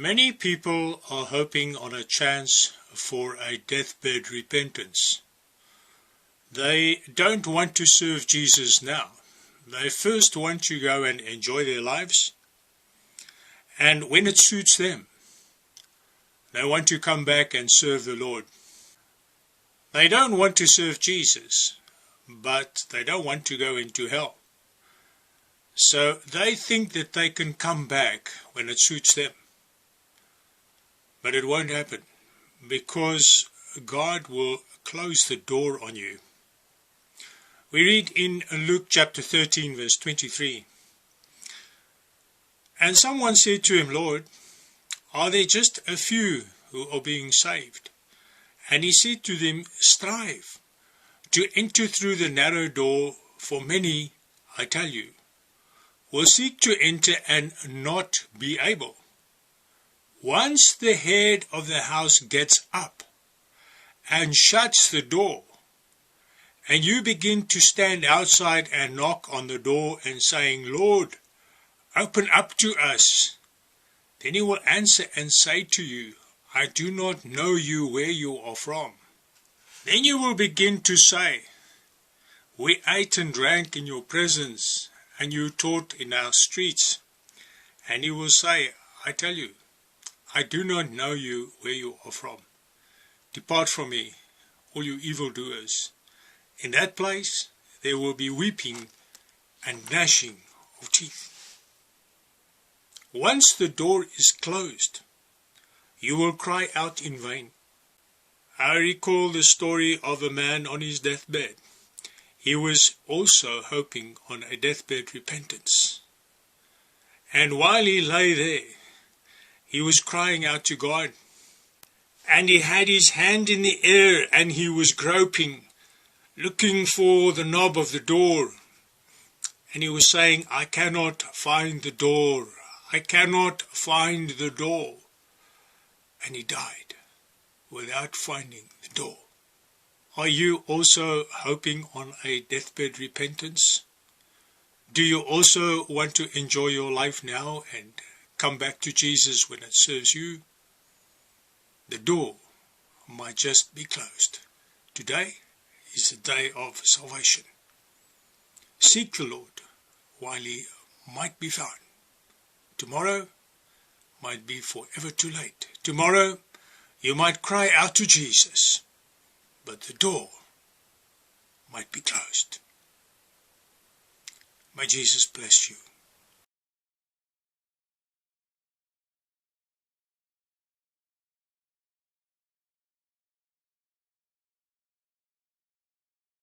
Many people are hoping on a chance for a deathbed repentance. They don't want to serve Jesus now. They first want to go and enjoy their lives, and when it suits them, they want to come back and serve the Lord. They don't want to serve Jesus, but they don't want to go into hell. So they think that they can come back when it suits them. But it won't happen because God will close the door on you. We read in Luke chapter 13, verse 23. And someone said to him, Lord, are there just a few who are being saved? And he said to them, Strive to enter through the narrow door, for many, I tell you, will seek to enter and not be able. Once the head of the house gets up and shuts the door, and you begin to stand outside and knock on the door and saying, Lord, open up to us, then he will answer and say to you, I do not know you where you are from. Then you will begin to say, We ate and drank in your presence, and you taught in our streets. And he will say, I tell you, I do not know you where you are from. Depart from me, all you evildoers. In that place there will be weeping and gnashing of teeth. Once the door is closed, you will cry out in vain. I recall the story of a man on his deathbed. He was also hoping on a deathbed repentance. And while he lay there, he was crying out to God. And he had his hand in the air and he was groping, looking for the knob of the door. And he was saying, I cannot find the door. I cannot find the door. And he died without finding the door. Are you also hoping on a deathbed repentance? Do you also want to enjoy your life now and come back to Jesus when it serves you, the door might just be closed. Today is the day of salvation. Seek the Lord while he might be found. Tomorrow might be forever too late. Tomorrow you might cry out to Jesus, but the door might be closed. May Jesus bless you.